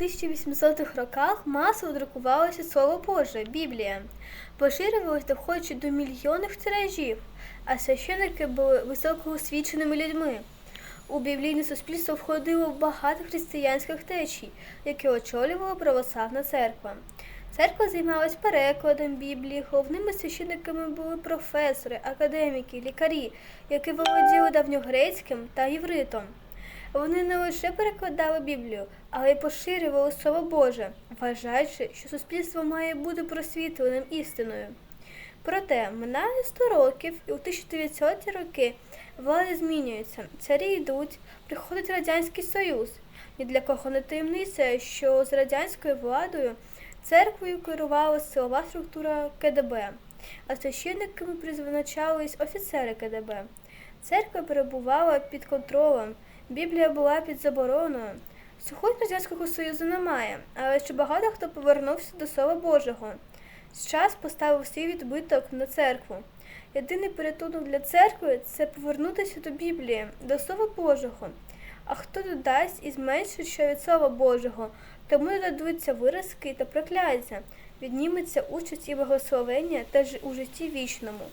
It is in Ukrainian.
1800-х роках масово друкувалося Слово Боже, Біблія. Поширювалось доходячи до мільйонних тиражів, а священники були високоосвіченими людьми. У біблійне суспільство входило багато християнських течій, які очолювала православна церква. Церква займалась перекладом Біблії, головними священниками були професори, академіки, лікарі, які володіли давньогрецьким та євритом. Вони не лише перекладали Біблію, але й поширювали Слово Боже, вважаючи, що суспільство має бути просвітленим істиною. Проте минає 100 років, і у 1900-ті роки влади змінюються, царі йдуть, приходить Радянський Союз. Ні для кого не таємниця, що з радянською владою церквою керувала силова структура КДБ, а священниками призначались офіцери КДБ. Церква перебувала під контролем, Біблія була під забороною. Сьогодні Радянського Союзу немає, але ще багато хто повернувся до Слова Божого. Час поставив свій відбиток на церкву. Єдиний порятунок для церкви це повернутися до Біблії, до Слова Божого. А хто додасть і зменшить що від Слова Божого, тому додадуться виразки та прокляття, відніметься участь і благословення та ж у житті вічному.